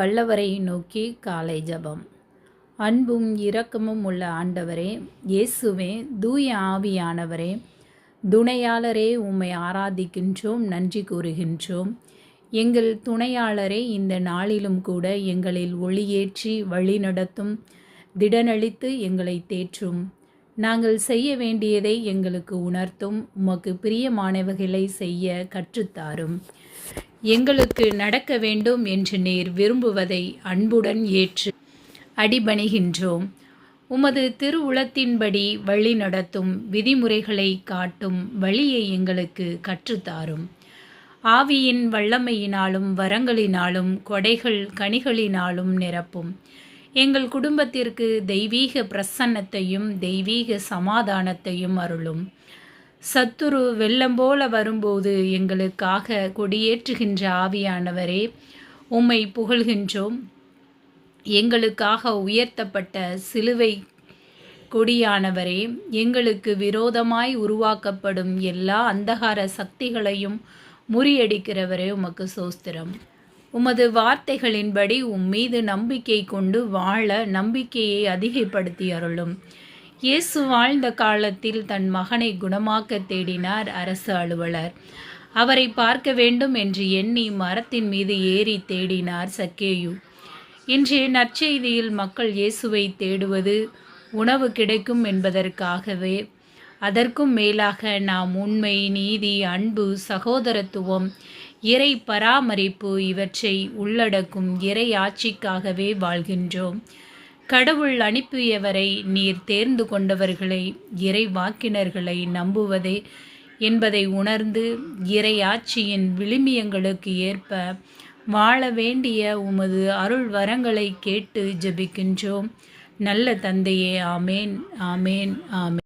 வல்லவரை நோக்கி காலை ஜபம். அன்பும் இரக்கமும் உள்ள ஆண்டவரே இயேசுவே தூய ஆவியானவரே துணையாளரே உம்மை ஆராதிக்கின்றோம் நன்றி கூறுகின்றோம். எங்கள் துணையாளரே இந்த நாளிலும் கூட எங்களில் ஒளியேற்றி வழிநடத்தும் திடனளித்து எங்களை தேற்றும். நாங்கள் செய்ய வேண்டியதை எங்களுக்கு உணர்த்தும் உமக்கு பிரியமானவைகளை செய்ய கற்றுத்தாரும். எங்களுக்கு நடக்க வேண்டும் என்று நீர் விரும்புவதை அன்புடன் ஏற்று அடிபணிகின்றோம். உமது திருவுளத்தின்படி வழி நடத்தும் விதிமுறைகளை காட்டும் வழியை எங்களுக்கு கற்றுத்தாரும். ஆவியின் வல்லமையினாலும் வரங்களினாலும் கொடைகள் கனிகளினாலும் நிரப்பும். எங்கள் குடும்பத்திற்கு தெய்வீக பிரசன்னத்தையும் தெய்வீக சமாதானத்தையும் அருளும். சத்துரு வெள்ளம் போல வரும்போது எங்களுக்காக கொடியேற்றுகின்ற ஆவியானவரே உம்மை புகழ்கின்றோம். எங்களுக்காக உயர்த்தப்பட்ட சிலுவை கொடியானவரே எங்களுக்கு விரோதமாய் உருவாக்கப்படும் எல்லா அந்தகார சக்திகளையும் முறியடிக்கிறவரே உமக்கு சோஸ்திரம். உமது வார்த்தைகளின்படி உம் மீது நம்பிக்கை கொண்டு வாழ நம்பிக்கையை அதிகப்படுத்தி அருளும் இயேசு வாழ்ந்த காலத்தில் தன் மகனை குணமாக்க தேடினார் அரசு அலுவலர். அவரை பார்க்க வேண்டும் என்று எண்ணி மரத்தின் மீது ஏறி தேடினார் சக்கேயு. இன்றைய நற்செய்தியில் மக்கள் இயேசுவை தேடுவது உணவு கிடைக்கும் என்பதற்காகவே அதற்கும் மேலாக நாம் உண்மை நீதி அன்பு சகோதரத்துவம் இறை பராமரிப்பு இவற்றை உள்ளடக்கும் இறை ஆட்சிக்காகவே வாழ்கின்றோம். கடவுள் அனுப்பியவரை நீர் தேர்ந்து கொண்டவர்களை இறை வாக்கினர்களை நம்புவதே என்பதை உணர்ந்து இறை ஆட்சியின் விளிமியங்களுக்கு ஏற்ப வாழ வேண்டிய உமது அருள் வரங்களை கேட்டு ஜெபிக்கின்றோம். நல்ல தந்தையே ஆமேன் ஆமேன் ஆமேன்.